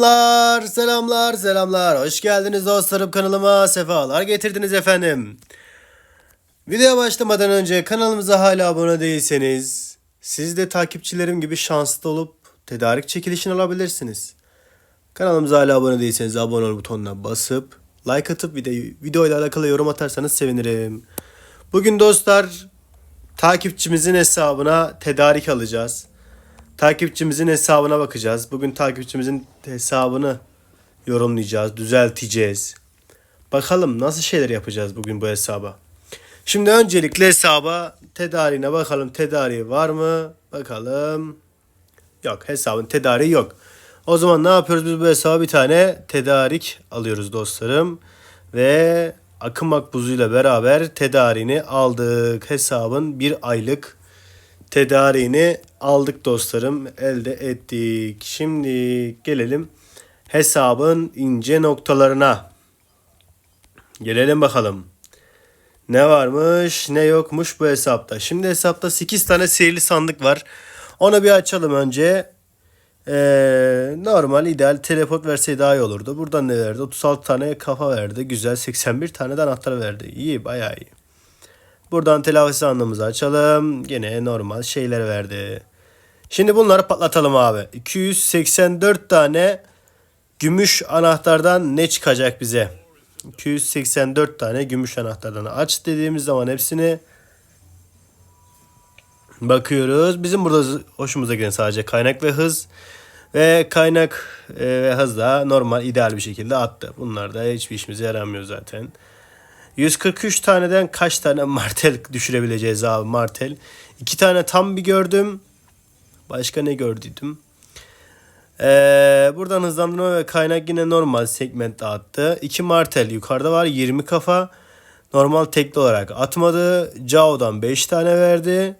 Selamlar, selamlar, selamlar. Hoş geldiniz dostlarım kanalıma. Sefalar getirdiniz efendim. Videoya başlamadan önce kanalımıza hala abone değilseniz siz de takipçilerim gibi şanslı olup tedarik çekilişini alabilirsiniz. Kanalımıza hala abone değilseniz abone ol butonuna basıp like atıp video, videoyla alakalı yorum atarsanız sevinirim. Bugün dostlar takipçimizin hesabına tedarik alacağız. Takipçimizin hesabına bakacağız. Bugün takipçimizin hesabını yorumlayacağız, düzelteceğiz. Bakalım nasıl şeyler yapacağız bugün bu hesaba. Şimdi öncelikle hesaba tedariğine bakalım. Tedariği var mı? Bakalım. Yok hesabın tedariği yok. O zaman ne yapıyoruz biz bu hesaba bir tane tedarik alıyoruz dostlarım. Ve akım makbuzuyla beraber tedariğini aldık. Hesabın bir aylık tedariğini aldık dostlarım. Elde ettik. Şimdi gelelim hesabın ince noktalarına. Gelelim bakalım. Ne varmış ne yokmuş bu hesapta. Şimdi hesapta 8 tane sihirli sandık var. Onu bir açalım önce. Ee, normal ideal teleport verseydi daha iyi olurdu. Buradan ne verdi? 36 tane kafa verdi. Güzel 81 tane de anahtar verdi. İyi bayağı iyi. Buradan telafi sandığımızı açalım. Gene normal şeyler verdi. Şimdi bunları patlatalım abi. 284 tane gümüş anahtardan ne çıkacak bize? 284 tane gümüş anahtardan aç dediğimiz zaman hepsini bakıyoruz. Bizim burada hoşumuza giden sadece kaynak ve hız. Ve kaynak e, ve hız da normal ideal bir şekilde attı. Bunlar da hiçbir işimize yaramıyor zaten. 143 taneden kaç tane martel düşürebileceğiz abi martel? İki tane tam bir gördüm. Başka ne gördüydüm? Ee, buradan hızlandırma ve kaynak yine normal segment dağıttı. İki martel yukarıda var 20 kafa. Normal tekli olarak atmadı. Cao'dan 5 tane verdi.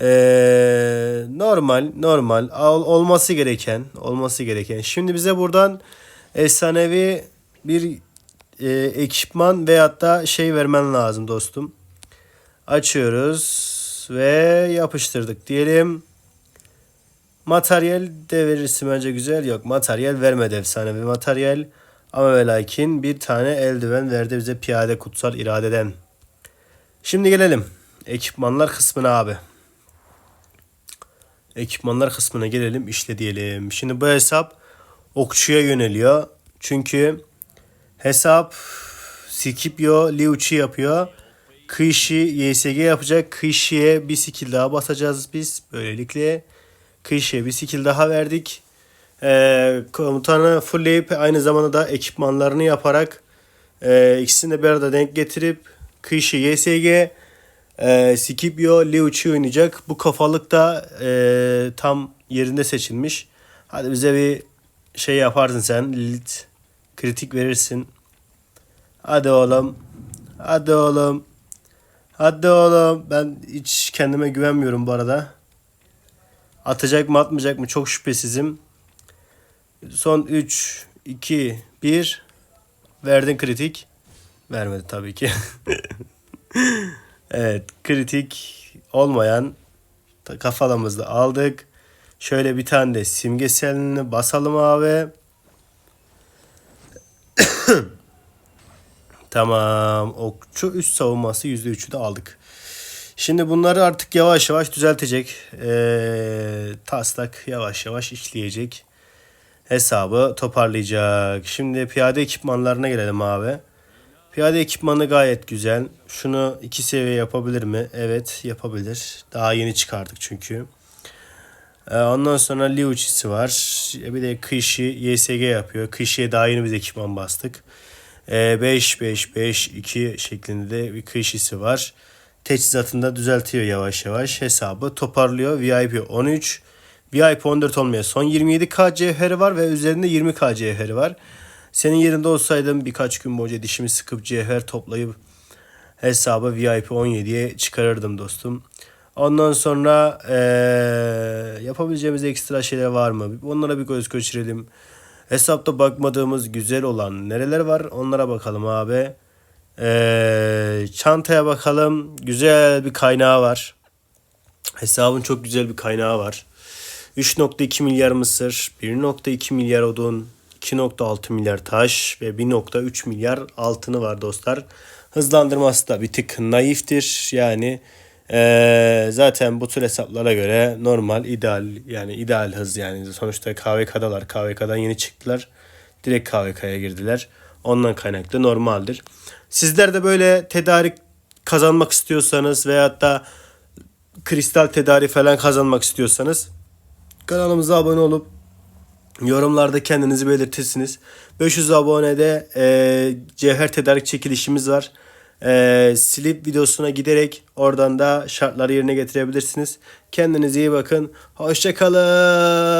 Ee, normal normal Ol- olması gereken olması gereken. Şimdi bize buradan efsanevi bir e, ekipman veyahut da şey vermen lazım dostum. Açıyoruz ve yapıştırdık diyelim. Materyal de verirsin bence güzel. Yok materyal vermedi efsanevi materyal. Ama ve lakin bir tane eldiven verdi bize piyade kutsal iradeden. Şimdi gelelim ekipmanlar kısmına abi. Ekipmanlar kısmına gelelim işte diyelim. Şimdi bu hesap okçuya yöneliyor. Çünkü hesap Scipio Liucci yapıyor. Kışı YSG yapacak. Kışı'ya bir skill daha basacağız biz. Böylelikle Kışı'ya bir skill daha verdik. Ee, komutanı fullleyip aynı zamanda da ekipmanlarını yaparak e, ikisini de bir arada denk getirip Kışı YSG e, Scipio Liucci oynayacak. Bu kafalık da e, tam yerinde seçilmiş. Hadi bize bir şey yaparsın sen. Lilith kritik verirsin. Hadi oğlum. Hadi oğlum. Hadi oğlum. Ben hiç kendime güvenmiyorum bu arada. Atacak mı atmayacak mı çok şüphesizim. Son 3, 2, 1. Verdin kritik. Vermedi tabii ki. evet kritik olmayan kafalamızda aldık. Şöyle bir tane de simgeselini basalım abi. Tamam. Okçu üst savunması %3'ü de aldık. Şimdi bunları artık yavaş yavaş düzeltecek. Ee, taslak yavaş yavaş işleyecek. Hesabı toparlayacak. Şimdi piyade ekipmanlarına gelelim abi. Piyade ekipmanı gayet güzel. Şunu iki seviye yapabilir mi? Evet yapabilir. Daha yeni çıkardık çünkü. Ee, Ondan sonra Liucci'si var. Bir de Kışı YSG yapıyor. Kışı'ya daha yeni bir ekipman bastık. 5-5-5-2 şeklinde de bir Kışı'sı var. Teçhizatını da düzeltiyor yavaş yavaş. Hesabı toparlıyor. VIP 13. VIP 14 olmaya son 27k cevheri var ve üzerinde 20k cevheri var. Senin yerinde olsaydım birkaç gün boyunca dişimi sıkıp cevher toplayıp hesabı VIP 17'ye çıkarırdım dostum. Ondan sonra eee, yapabileceğimiz ekstra şeyler var mı? Onlara bir göz geçirelim. Hesapta bakmadığımız güzel olan nereler var onlara bakalım abi. Eee, çantaya bakalım. Güzel bir kaynağı var. Hesabın çok güzel bir kaynağı var. 3.2 milyar mısır, 1.2 milyar odun, 2.6 milyar taş ve 1.3 milyar altını var dostlar. Hızlandırması da bir tık naiftir. Yani eee, zaten bu tür hesaplara göre normal, ideal yani ideal hız yani. Sonuçta KVK'dalar. KVK'dan yeni çıktılar. Direkt KVK'ya girdiler. Ondan kaynaklı normaldir. Sizler de böyle tedarik kazanmak istiyorsanız veyahut da kristal tedarik falan kazanmak istiyorsanız kanalımıza abone olup yorumlarda kendinizi belirtirsiniz. 500 abonede e, cevher tedarik çekilişimiz var. E, slip videosuna giderek oradan da şartları yerine getirebilirsiniz. Kendinize iyi bakın. Hoşçakalın.